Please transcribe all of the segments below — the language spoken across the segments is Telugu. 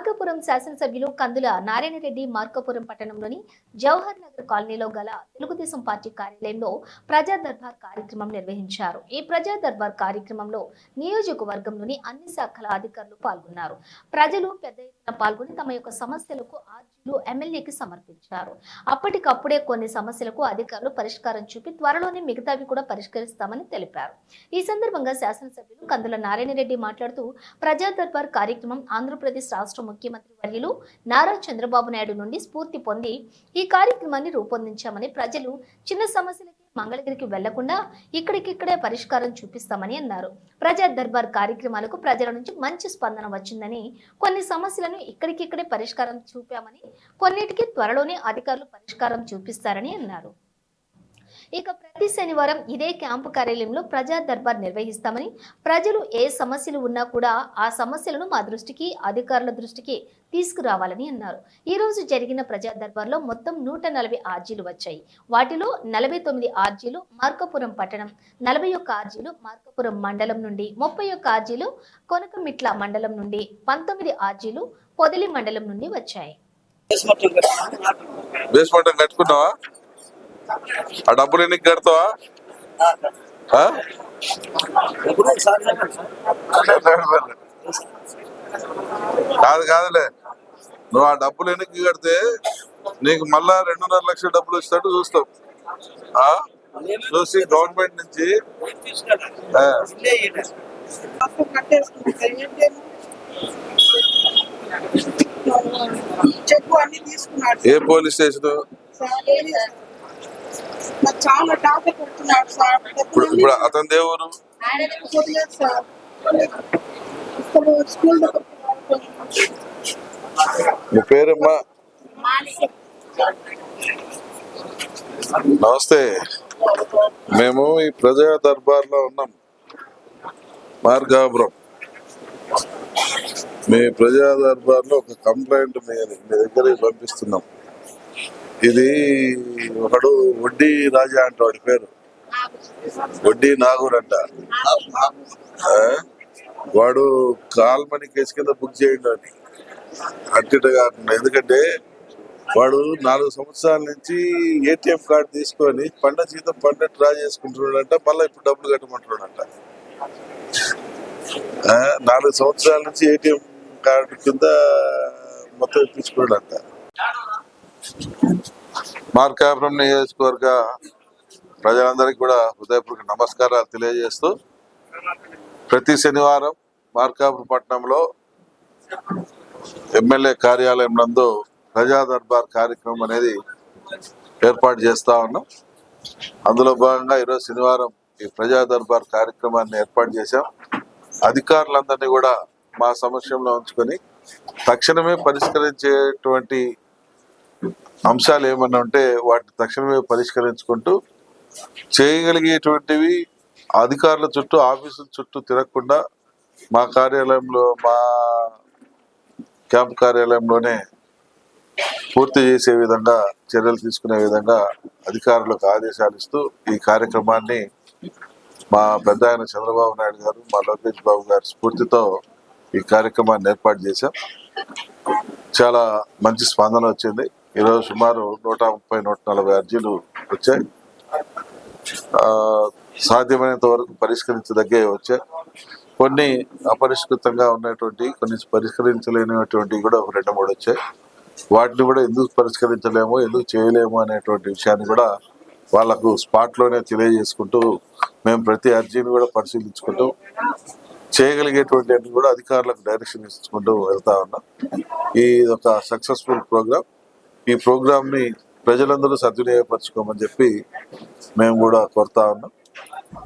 మార్కాపురం శాసనసభ్యులు కందుల నారాయణరెడ్డి మార్కాపురం పట్టణంలోని జవహర్ నగర్ కాలనీలో గల తెలుగుదేశం పార్టీ కార్యాలయంలో ప్రజా దర్బార్ కార్యక్రమం నిర్వహించారు. ఈ ప్రజా దర్బార్ కార్యక్రమంలో నియోజకవర్గంలోని అన్ని శాఖల అధికారులు పాల్గొన్నారు. ప్రజలు పెద్ద ఎత్తున పాల్గొని తమ యొక్క సమస్యలకు ఆర్జీలు ఎమ్మెల్యేకి సమర్పించారు. అప్పటికప్పుడే కొన్ని సమస్యలకు అధికారులు పరిష్కారం చూపి త్వరలోనే మిగతావి కూడా పరిష్కరిస్తామని తెలిపారు. ఈ సందర్భంగా శాసనసభ్యులు కందుల నారాయణరెడ్డి మాట్లాడుతూ ప్రజా దర్బార్ కార్యక్రమం ఆంధ్రప్రదేశ్ రాష్ట్ర ముఖ్యమంత్రి వర్యులు నారా చంద్రబాబు నాయుడు నుండి స్ఫూర్తి పొంది ఈ కార్యక్రమాన్ని రూపొందించామని ప్రజలు చిన్న సమస్యలకి మంగళగిరికి వెళ్ళకుండా ఇక్కడికిక్కడే పరిష్కారం చూపిస్తామని అన్నారు. ప్రజా దర్బార్ కార్యక్రమాలకు ప్రజల నుంచి మంచి స్పందన వచ్చిందని కొన్ని సమస్యలను ఇక్కడికిక్కడే పరిష్కారం చూపామని కొన్నిటికి త్వరలోనే అధికారులు పరిష్కారం చూపిస్తారని అన్నారు. ఇక ప్రతి శనివారం ఇదే క్యాంపు కార్యాలయంలో ప్రజా దర్బార్ నిర్వహిస్తామని ప్రజలు ఏ సమస్యలు ఉన్నా కూడా ఆ సమస్యలను మా దృష్టికి అధికారుల దృష్టికి తీసుకురావాలని అన్నారు. ఈ రోజు జరిగిన ప్రజా దర్బార్లో మొత్తం నూట నలభై ఆర్జీలు వచ్చాయి. వాటిలో నలభై తొమ్మిది ఆర్జీలు మార్కాపురం పట్టణం నలభై ఒక్క ఆర్జీలు మార్కాపురం మండలం నుండి ముప్పై ఒక్క ఆర్జీలు కొనకమిట్ల మండలం నుండి పంతొమ్మిది ఆర్జీలు పొదిలి మండలం నుండి వచ్చాయి. బేస్మెంట్ కట్టుకున్నావా? ఆ డబ్బులు ఎన్ని కడతావా? కాదు కాదులే. నువ్వు ఆ డబ్బులు ఎన్నికి కడితే నీకు మళ్ళా రెండున్నర లక్షల డబ్బులు వచ్చేటట్టు చూస్తాం చూసి గవర్నమెంట్ నుంచి ఏ పోలీస్ స్టేషన్? నాకు చాలా టార్చర్ పెడుతున్నాడు సార్. ఇప్పుడు ఇప్పుడు అతని సార్. అసలు స్కూల్ పేరమ్మా? నమస్తే. మేము ఈ ప్రజా దర్బార్లో ఉన్నాం. మార్గాపురం. మీ ప్రజా దర్బార్లో ఒక కంప్లైంట్ మీ మీ దగ్గరికి పంపిస్తున్నాం. ఇది ఒకడు వడ్డీ రాజా అంట వాడి పేరు. వడ్డీ నాగూర్ అంట. ఆ? వాడు కాల్మని కేసు కింద బుక్ చేయండి అని. అట్టిట కాకుండా ఎందుకంటే వాడు నాలుగు సంవత్సరాల నుంచి ఏటీఎం కార్డు తీసుకొని పండ జీతం పండ డ్రా చేసుకుంటున్నాడంట మళ్ళీ ఇప్పుడు డబ్బులు కట్టమంటున్నాడంట ఆ, నాలుగు సంవత్సరాల నుంచి ఏటీఎం కార్డు కింద మొత్తం ఇప్పించుకున్నాడంట మార్కాపురం నియోజకవర్గ ప్రజలందరికీ కూడా హృదయపూర్వక నమస్కారాలు తెలియజేస్తూ ప్రతి శనివారం మార్కాపురం పట్టణంలో ఎమ్మెల్యే కార్యాలయం నందు ప్రజా దర్బార్ కార్యక్రమం అనేది ఏర్పాటు చేస్తూ ఉన్నాం. అందులో భాగంగా ఈరోజు శనివారం ఈ ప్రజా దర్బార్ కార్యక్రమాన్ని ఏర్పాటు చేశాం. అధికారులందరినీ కూడా మా సమక్షంలో ఉంచుకొని తక్షణమే పరిష్కరించేటువంటి అంశాలు ఏమన్నా ఉంటే వాటిని తక్షణమే పరిష్కరించుకుంటూ చేయగలిగేటువంటివి అధికారుల చుట్టూ ఆఫీసుల చుట్టూ తిరగకుండా మా కార్యాలయంలో మా క్యాంప్ కార్యాలయంలోనే పూర్తి చేసే విధంగా చర్యలు తీసుకునే విధంగా అధికారులకు ఆదేశాలు ఇస్తూ ఈ కార్యక్రమాన్ని మా పెద్ద ఆయన చంద్రబాబు నాయుడు గారు మా లోకేష్ బాబు గారి స్ఫూర్తితో ఈ కార్యక్రమాన్ని ఏర్పాటు చేశాం. చాలా మంచి స్పందన వచ్చింది. ఈరోజు సుమారు నూట ముప్పై నూట నలభై అర్జీలు వచ్చాయి. సాధ్యమైనంత వరకు పరిష్కరించదగ్గే వచ్చాయి. కొన్ని అపరిష్కృతంగా ఉన్నటువంటి కొన్ని పరిష్కరించలేనటువంటివి కూడా ఒక రెండు మూడు వచ్చాయి. వాటిని కూడా ఎందుకు పరిష్కరించలేము ఎందుకు చేయలేము అనేటువంటి విషయాన్ని కూడా వాళ్ళకు స్పాట్లోనే తెలియజేసుకుంటూ మేము ప్రతి అర్జీని కూడా పరిశీలించుకుంటూ చేయగలిగేటువంటి అన్ని కూడా అధికారులకు డైరెక్షన్ ఇచ్చుకుంటూ వెళ్తా ఉన్నాం. ఇది ఒక సక్సెస్ఫుల్ ప్రోగ్రామ్ ఈ ప్రోగ్రామ్ని ప్రజలందరూ సద్వినియోగపరచుకోమని చెప్పి మేము కూడా కోరుతా ఉన్నాం.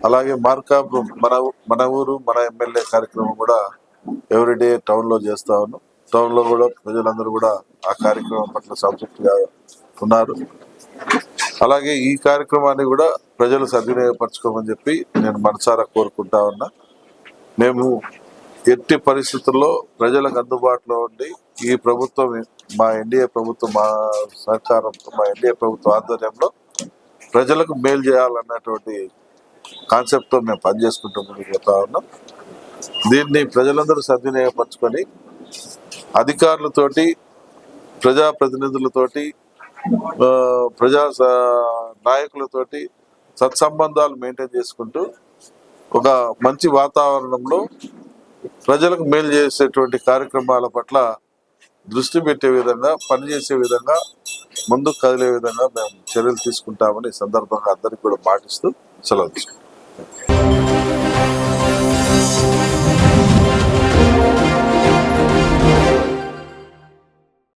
అలాగే మార్కాపురం మన మన ఊరు మన ఎమ్మెల్యే కార్యక్రమం కూడా ఎవ్రీడే టౌన్లో చేస్తూ చేస్తా ఉన్నాం. టౌన్లో కూడా ప్రజలందరూ కూడా ఆ కార్యక్రమం పట్ల సంతృప్తిగా ఉన్నారు. అలాగే ఈ కార్యక్రమాన్ని కూడా ప్రజలు సద్వినియోగపరచుకోమని చెప్పి నేను మనసారా కోరుకుంటా ఉన్నా. మేము ఎట్టి పరిస్థితుల్లో ప్రజలకు అందుబాటులో ఉండి ఈ ప్రభుత్వం మా ఎన్డీఏ ప్రభుత్వం మా సహకారంతో మా ఎన్డీఏ ప్రభుత్వం ఆధ్వర్యంలో ప్రజలకు మేలు చేయాలన్నటువంటి కాన్సెప్ట్తో మేము పనిచేసుకుంటూ ముందుకు పోతా ఉన్నాం. దీన్ని ప్రజలందరూ సద్వినియోగపరచుకొని అధికారులతోటి ప్రజాప్రతినిధులతోటి ప్రజా నాయకులతోటి సత్సంబంధాలు మెయింటైన్ చేసుకుంటూ ఒక మంచి వాతావరణంలో ప్రజలకు మేలు చేసేటువంటి కార్యక్రమాల పట్ల దృష్టి పెట్టే విధంగా పనిచేసే విధంగా ముందుకు కదిలే విధంగా మేము చర్యలు తీసుకుంటామని ఈ సందర్భంగా అందరికీ కూడా పాటిస్తూ సెలవు తీసుకుంటాం